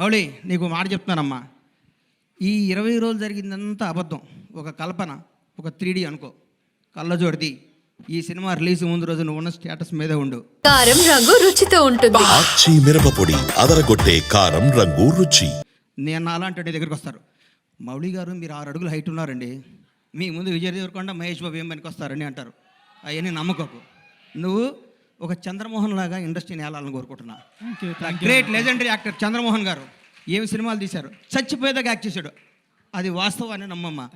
మౌళి నీకు మాట చెప్తున్నానమ్మా. ఈ ఇరవై రోజులు జరిగిందంతా అబద్ధం. ఒక కల్పన ఒక త్రీడీ అనుకో. కళ్ళజోడిది ఈ సినిమా రిలీజ్ ముందు రోజు నువ్వు ఉన్న స్టేటస్ మీద ఉండు. కారం రంగు రుచితో ఉంటుంది. మిరపపొడి అదరగొట్టే కారం రంగు రుచి. నేను అలాంటి దగ్గరికి వస్తారు. మౌళి గారు మీరు ఆరు అడుగులు హైట్ ఉన్నారండి. మీ ముందు విజయ్ దేవరకొండ మహేష్ బాబు ఏం పనికి వస్తారని అంటారు. అవన్నీ నమ్మకపు. నువ్వు ఒక చంద్రమోహన్ లాగా ఇండస్ట్రీని ఏలాలని కోరుకుంటున్నా. గ్రేట్ లెజెండరీ యాక్టర్ చంద్రమోహన్ గారు ఏమి సినిమాలు తీశారు? చచ్చిపోయేదాకా యాక్ట్ చేశాడు. అది వాస్తవాన్ని నమ్మమ్మ.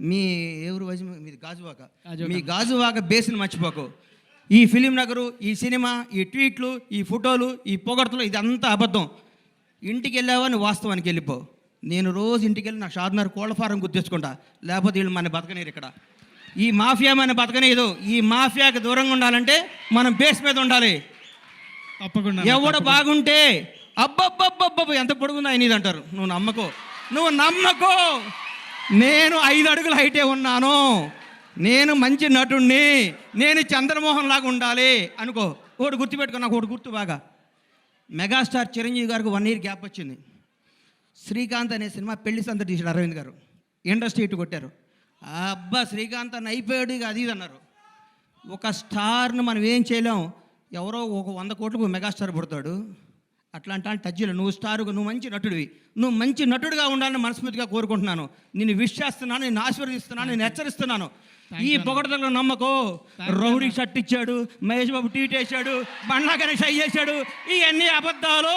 మీ ఎవరు మీది గాజువాక. మీ గాజువాక బేస్ని మర్చిపోకు. ఈ ఫిలిం నగరు ఈ సినిమా ఈ ట్వీట్లు ఈ ఫోటోలు ఈ పొగడ్తలు ఇదంతా అబద్ధం. ఇంటికి వెళ్ళావని వాస్తవానికి వెళ్ళిపో. నేను రోజు ఇంటికి వెళ్ళి నా షాద్నర్ కోళ్ళ ఫారం గుర్తించుకుంటా లేకపోతే వీళ్ళు మన బతకనీరు ఇక్కడ. ఈ మాఫియా మన బతకనీయదు ఈ మాఫియాకి దూరంగా ఉండాలంటే మనం బేస్ మీద ఉండాలి. తప్పకుండా ఎవడు బాగుంటే అబ్బబ్బబ్బబ్బబ్బ ఎంత పొడుగుందో ఆయన ఇది అంటారు. నువ్వు నమ్మకో. నువ్వు నమ్మకో. నేను ఐదు అడుగుల హైటే ఉన్నాను. నేను మంచి నటుణ్ణి. నేను చంద్రమోహన్ లాగా ఉండాలి. అనుకో. ఒకటి గుర్తుపెట్టుకో నాకు ఒకటి గుర్తు బాగా. మెగాస్టార్ చిరంజీవి గారికి వన్ ఇయర్ గ్యాప్ వచ్చింది. శ్రీకాంత్ అనే సినిమా పెళ్ళి సంత తీసాడు అరవింద్ గారు. ఇండస్ట్రీ ఇటు కొట్టారు. అబ్బా శ్రీకాంత్ అన్న అయిపోయాడు ఇక అది ఇది అన్నారు. ఒక స్టార్ను మనం ఏం చేయలేం. ఎవరో ఒక వంద కోట్లకు మెగాస్టార్ పుడతాడు. అట్లాంటి వాళ్ళు టచ్ చేయలేవు నువ్వు స్టారుగా నువ్వు మంచి నటుడివి. నువ్వు మంచి నటుడిగా ఉండాలని మనస్ఫూర్తిగా కోరుకుంటున్నాను. నేను విష్ చేస్తున్నాను నేను ఆశీర్వదిస్తున్నాను నేను హెచ్చరిస్తున్నాను. ఈ పొగడతలో నమ్మకో. రౌడీ షర్ట్ ఇచ్చాడు మహేష్ బాబు ట్వీట్ వేసాడు బండ్లా గణేష్ అయ్యేశాడు ఇవన్నీ అబద్ధాలు.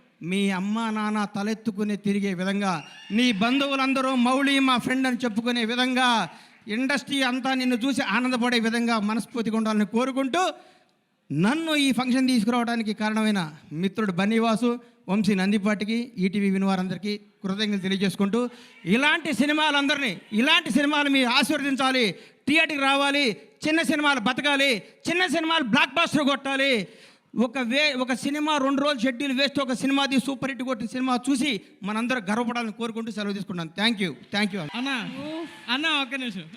మీ అమ్మ నాన్న తలెత్తుకుని తిరిగే విధంగా నీ బంధువులందరూ మౌళి మా ఫ్రెండ్ అని చెప్పుకునే విధంగా ఇండస్ట్రీ అంతా నిన్ను చూసి ఆనందపడే విధంగా మనస్ఫూర్తిగా ఉండాలని కోరుకుంటూ నన్ను ఈ ఫంక్షన్ తీసుకురావడానికి కారణమైన మిత్రుడు బన్నీవాసు వంశీ నందిపాటికి ఈటీవీ వినివారందరికీ కృతజ్ఞతలు తెలియజేసుకుంటూ ఇలాంటి సినిమాలందరినీ ఇలాంటి సినిమాలు మీరు ఆశీర్వదించాలి థియేటర్కి రావాలి చిన్న సినిమాలు బతకాలి చిన్న సినిమాలు బ్లాక్ బాస్టర్ కొట్టాలి ఒక వే ఒక సినిమా రెండు రోజులు షెడ్యూల్ వేస్తే ఒక సినిమా తీసి సూపర్ హిట్ కొట్టిన సినిమా చూసి మనందరూ గర్వపడాలని కోరుకుంటూ సెలవు తీసుకున్నాను. థ్యాంక్ యూ థ్యాంక్ యూ అన్న అన్న ఒక నిమిషం.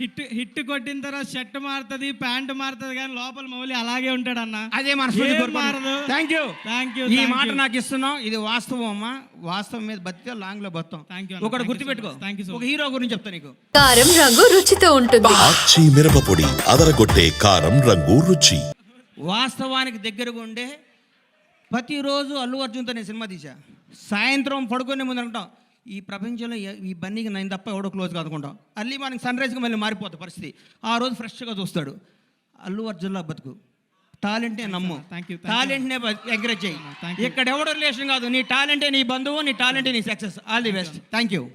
హిట్ హిట్ కొట్టిన తర్వాత షర్ట్ మారుతుంది ప్యాంట్ మారుతుంది కానీ లోపల మౌలి అలాగే ఉంటాడు అన్న. అదే మారదు. థ్యాంక్ యూ థ్యాంక్ యూ ఈ మాట నాకు ఇస్తున్నాం ఇది వాస్తవం అమ్మా. వాస్తవం మీద బతికే లాంగ్లో బతం థ్యాంక్ యూ ఒకటి గుర్తుపెట్టుకో. థ్యాంక్ యూ ఒక హీరో గురించి చెప్తా నీకు. కారం రంగు రుచితో ఉంటుంది. మిరపపొడి అదరగొట్టే కారం రంగు రుచి. వాస్తవానికి దగ్గరగా ఉండే ప్రతిరోజు అల్లు అర్జున్తో నేను సినిమా తీసా సాయంత్రం పడుకునే ముందు అనుకుంటాం ఈ ప్రపంచంలో ఈ బన్నీకి నేను తప్ప ఎవడో క్లోజ్ కాదుకుంటాం అల్లి మనకి సన్ రైజ్కి మళ్ళీ మారిపోతుంది పరిస్థితి. ఆ రోజు ఫ్రెష్గా చూస్తాడు. అల్లు అర్జున్లా బతుకు. టాలెంటే నమ్ము. టాలెంట్నే ఎంకరేజ్ చేయి. ఇక్కడ ఎవడో రిలేషన్ కాదు నీ టాలెంటే నీ బంధువు నీ టాలెంటే నీ success. All the best. Thank you